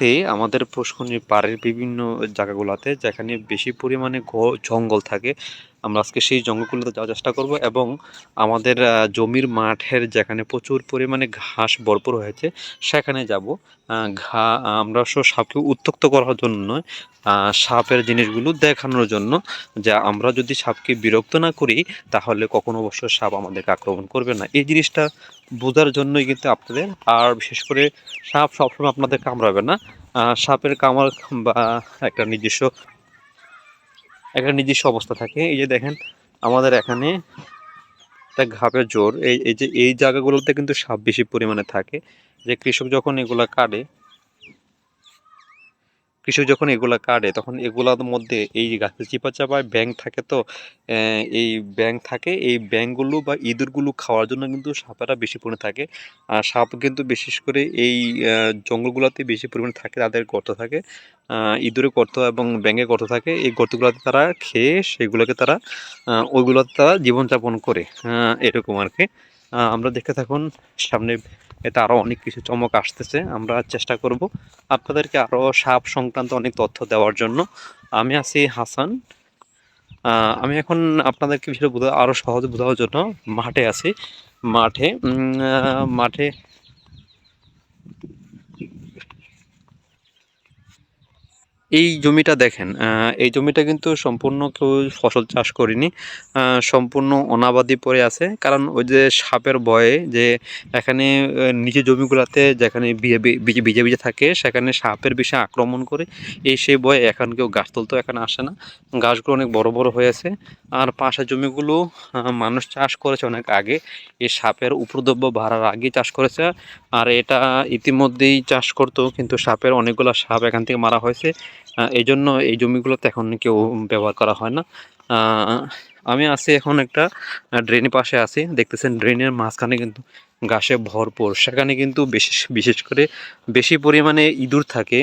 তে আমাদের পুষ্করণীর পাড়ের বিভিন্ন জায়গাগুলোতে যেখানে বেশি পরিমাণে জঙ্গল থাকে, আমরা আজকে সেই জঙ্গলগুলোতে যাওয়ার চেষ্টা করব এবং আমাদের জমির মাঠের যেখানে প্রচুর পরিমাণে ঘাস ভরপুর হয়েছে, সেখানে যাব। ঘা, আমরা সব সাপকে উত্তক্ত করার জন্য নয় সাপের জিনিসগুলো দেখানোর জন্য যে আমরা যদি সাপকে বিরক্ত না করি, তাহলে কখনো অবশ্য সাপ আমাদেরকে আক্রমণ করবে না। এই জিনিসটা বোঝার জন্যই কিন্তু আপনাদের। আর বিশেষ করে সাপ সবসময় আপনাদের কামড়াবে না। সাপের কামড় বা একটা নিজস্ব একটা নিজস্ব অবস্থা থাকে। এই যে দেখেন, আমাদের এখানে একটা ঘাপের জোর। এই এই যে, এই জায়গাগুলোতে কিন্তু সাপ বেশি পরিমাণে থাকে। যে কৃষক যখন এগুলো কাটে কৃষক যখন এগুলো কাটে, তখন এগুলোর মধ্যে এই গাছের চিপা চাপায় ব্যাং থাকে তো এই ব্যাং থাকে, এই ব্যাংগুলো বা ইঁদুরগুলো খাওয়ার জন্য কিন্তু সাপেরা বেশি পরিমাণে থাকে। আর সাপ কিন্তু বিশেষ করে এই জঙ্গলগুলোতে বেশি পরিমাণে থাকে, তাদের গর্ত থাকে। ইঁদুরে গর্ত এবং ব্যাঙে গর্ত থাকে। এই গর্তগুলোতে তারা খেয়ে সেগুলোকে তারা ওইগুলোতে তারা জীবনযাপন করে। এরকম আর কি আমরা দেখতে থাকুন সামনে এতে আরও অনেক কিছু চমক আসতেছে, আমরা চেষ্টা করব আপনাদেরকে আরও সাপ সংক্রান্ত অনেক তথ্য দেওয়ার জন্য। আমি আছি হাসান। আমি এখন আপনাদেরকে বিষয়ে বোঝা আরও সহজে বোঝানোর জন্য মাঠে আছি। মাঠে মাঠে এই জমিটা দেখেন এই জমিটা কিন্তু সম্পূর্ণ কেউ ফসল চাষ করিনি সম্পূর্ণ অনাবাদি পড়ে আছে। কারণ ওই যে সাপের ভয়ে যে এখানে নিচে জমিগুলোতে যেখানে ভিজে ভিজে থাকে, সেখানে সাপের বিষে আক্রমণ করে এই সেই ভয়ে এখন কেউ গাছ তুলতেও এখানে আসে না। গাছগুলো অনেক বড় বড় হয়েছে। আর পাশের জমিগুলো মানুষ চাষ করেছে অনেক আগে। এই সাপের উপদ্রব্য ভাড়ার আগে চাষ করেছে। আর এটা ইতিমধ্যেই চাষ করতো কিন্তু সাপের অনেকগুলো সাপ এখান থেকে মারা হয়েছে। এই জন্য এই জমিগুলোতে এখন কেউ ব্যবহার করা হয় না। আমি আছি এখন একটা ড্রেনের পাশে আছি। দেখতেছেন ড্রেনের মাঝখানে কিন্তু ঘাসে ভরপুর। সেখানে কিন্তু বিশেষ বিশেষ করে বেশি পরিমাণে ইঁদুর থাকে,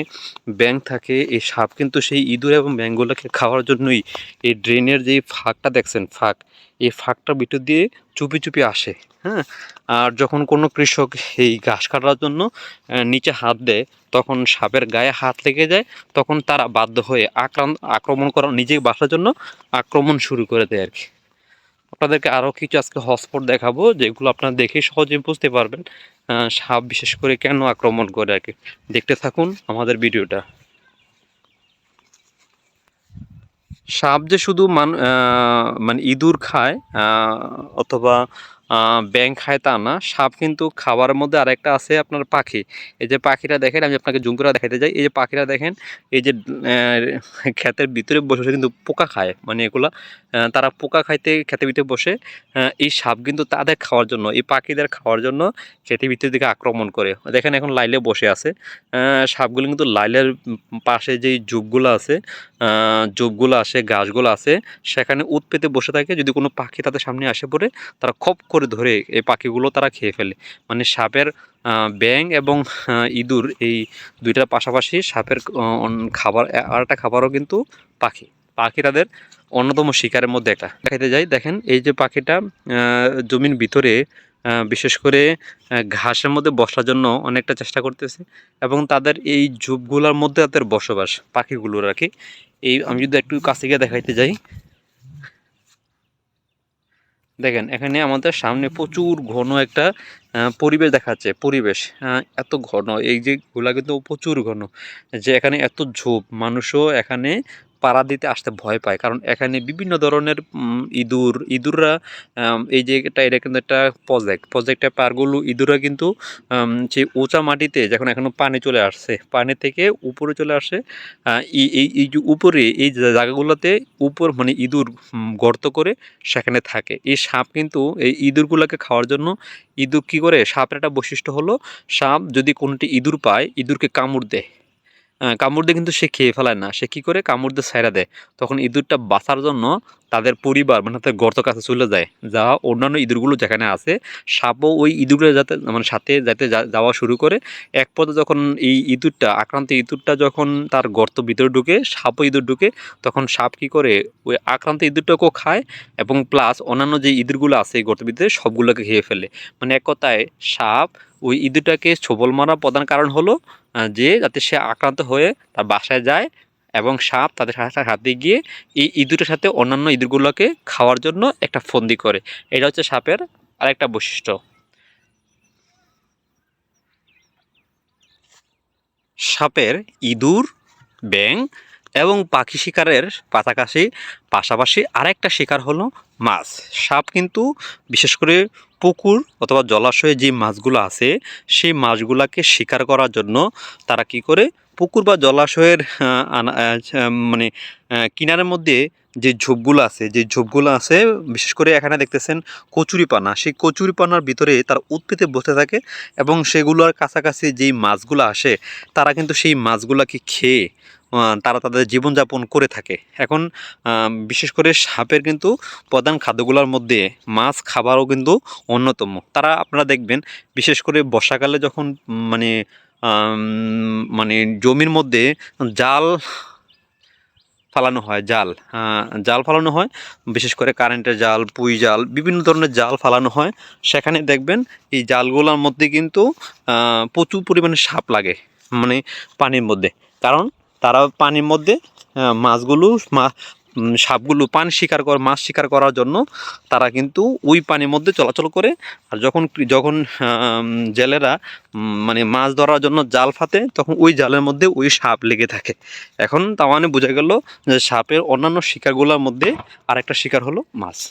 ব্যাঙ থাকে। এই সাপ কিন্তু সেই ইঁদুর এবং ব্যাঙগুলোকে খাওয়ার জন্যই এই ড্রেনের যে ফাঁকটা দেখছেন, ফাঁক, এই ফাঁকটার ভিতর দিয়ে চুপি চুপি আসে হ্যাঁ? আর যখন কোনো কৃষক এই ঘাস কাটার জন্য নিচে হাত দেয়, তখন সাপের গায়ে হাত লেগে যায়, তখন তারা বাধ্য হয়ে আক্রান্ত আক্রমণ করা, নিজেই বাসার জন্য আক্রমণ শুরু করে দেয় আর কি। আপনাদেরকে আরও কিছু আজকে হটস্পট দেখাবো, যেগুলো আপনারা দেখে সহজে বুঝতে পারবেন সাপ বিশেষ করে কেন আক্রমণ করে আর দেখতে থাকুন আমাদের ভিডিওটা। সাপ যে শুধু মান মানে ইঁদুর খায় অথবা ব্যাঙ খায় তা না, সাপ কিন্তু খাবারের মধ্যে আরেকটা আছে আপনার পাখি। এই যে পাখিটা দেখেন, আমি আপনাকে জুম করে দেখাতে যাই এই যে পাখিটা দেখেন, এই যে ক্ষেতের ভিতরে বসে বসে কিন্তু পোকা খায়। মানে এগুলা তারা পোকা খাইতে ক্ষেতের ভিতরে বসে এই সাপ কিন্তু তাদের খাওয়ার জন্য, এই পাখিদের খাওয়ার জন্য ক্ষেতের ভিতরের দিকে আক্রমণ করে। দেখেন এখন লাইলে বসে আছে। সাপগুলো কিন্তু লাইলের পাশে যেই যুগগুলো আছে জোপগুলো আসে, গাছগুলো আছে, সেখানে উৎ পেতে বসে থাকে। যদি কোনো পাখি তাদের সামনে আসে পড়ে, তারা খপ করে ধরে এই পাখিগুলো তারা খেয়ে ফেলে। মানে সাপের ব্যাঙ এবং ইঁদুর এই দুইটার পাশাপাশি সাপের খাবার আর একটা খাবারও কিন্তু পাখি। পাখি তাদের অন্যতম শিকারের মধ্যে একটা। দেখাইতে যাই, দেখেন এই যে পাখিটা জমির ভিতরে বিশেষ করে ঘাসের মধ্যে বসার জন্য অনেকটা চেষ্টা করতেছে এবং তাদের এই ঝোপগুলোর মধ্যে তাদের বসবাস পাখিগুলোর আর কি এই আমি যদি একটু কাছে গিয়ে দেখাইতে যাই দেখেন, এখানে আমাদের সামনে প্রচুর ঘন একটা পরিবেশ দেখাচ্ছে, পরিবেশ এত ঘন, এই যে গুলা কিন্তু প্রচুর ঘন, যে এখানে এত ঝোপ, মানুষও এখানে পাড়া দিতে আসতে ভয় পায়। কারণ এখানে বিভিন্ন ধরনের ইঁদুর, ইঁদুররা এই যে এটা এটা কিন্তু একটা প্রজেক্ট প্রজেক্টের পারগুলো ইঁদুররা কিন্তু সেই উঁচা মাটিতে যখন এখনও পানি চলে আসছে, পানি থেকে উপরে চলে আসে এই যে উপরে, এই জায়গাগুলোতে উপর মানে ইঁদুর গর্ত করে সেখানে থাকে। এই সাপ কিন্তু, এই ইঁদুরগুলোকে খাওয়ার জন্য ইঁদুর কী করে, সাপের একটা বৈশিষ্ট্য হলো, সাপ যদি কোনোটি ইঁদুর পায়, ইঁদুরকে কামড় দেয়। কামড় দিয়ে কিন্তু সে খেয়ে ফেলায় না। সে কী করে? কামড় দিয়ে দেয়। তখন ইঁদুরটা বাঁচার জন্য তাদের পরিবার মানে তাদের গর্ত কাছে চলে যায়। যা অন্যান্য ইঁদুরগুলো যেখানে আছে, সাপও ওই ইঁদুরের যাতে মানে সাথে যাতে যাওয়া শুরু করে। এক পথে যখন এই ইঁদুরটা, আক্রান্ত ইঁদুরটা যখন তার গর্ত ভিতরে ঢুকে, সাপও ইঁদুর ঢুকে, তখন সাপ কী করে? ওই আক্রান্ত ইঁদুরটাকেও খায় এবং প্লাস অন্যান্য যে ইঁদুরগুলো আছে এই গর্তের ভিতরে, সবগুলোকে খেয়ে ফেলে। মানে এক কথায় সাপ ওই ইঁদুরটাকে ছোবল মারা প্রধান কারণ হলো যে যাতে সে আক্রান্ত হয়ে তার বাসায় যায় এবং সাপ তাদের সাথে হাতে গিয়ে এই ইঁদুরের সাথে অন্যান্য ইঁদুরগুলোকে খাওয়ার জন্য একটা ফন্দি করে। এটা হচ্ছে সাপের আরেকটা বৈশিষ্ট্য। সাপের ইঁদুর, ব্যাং এবং পাখি শিকারের পাশাপাশি পাশাপাশি আরেকটা শিকার হলো মাছ। সাপ কিন্তু বিশেষ করে পুকুর অথবা জলাশয়ে যে মাছগুলো আছে, সেই মাছগুলোকে শিকার করার জন্য তারা কি করে? পুকুর বা জলাশয়ের মানে কিনারের মধ্যে যে ঝোপগুলো আছে, যে ঝোপগুলো আছে, বিশেষ করে এখানে দেখতেছেন কচুরিপানা সেই কচুরিপানার ভিতরে তারা উৎপেতে বসে থাকে এবং সেগুলোর কাছাকাছি যেই মাছগুলো আসে, তারা কিন্তু সেই মাছগুলোকে খেয়ে তারা তাদের জীবনযাপন করে থাকে। এখন বিশেষ করে সাপের কিন্তু প্রধান খাদ্যগুলোর মধ্যে মাছ, খাবারও কিন্তু অন্যতম। তারা আপনারা দেখবেন, বিশেষ করে বর্ষাকালে যখন মানে মানে জমির মধ্যে জাল ফালানো হয়, জাল জাল ফালানো হয়, বিশেষ করে কারেন্টের জাল, পুই জাল, বিভিন্ন ধরনের জাল ফালানো হয়। সেখানে দেখবেন, এই জালগুলোর মধ্যে কিন্তু প্রচুর পরিমাণে সাপ লাগে মানে পানির মধ্যে। কারণ তারা পানির মধ্যে মাছগুলো, মা- সাপগুলো পানি শিকার কর, মাছ শিকার করার জন্য তারা কিন্তু ওই পানির মধ্যে চলাচল করে। আর যখন যখন জেলেরা মানে মাছ ধরার জন্য জাল ফাতে তখন ওই জালের মধ্যে ওই সাপ লেগে থাকে। এখন তার মানে বোঝা গেল যে সাপের অন্যান্য শিকারগুলোর মধ্যে আরেকটা শিকার হলো মাছ।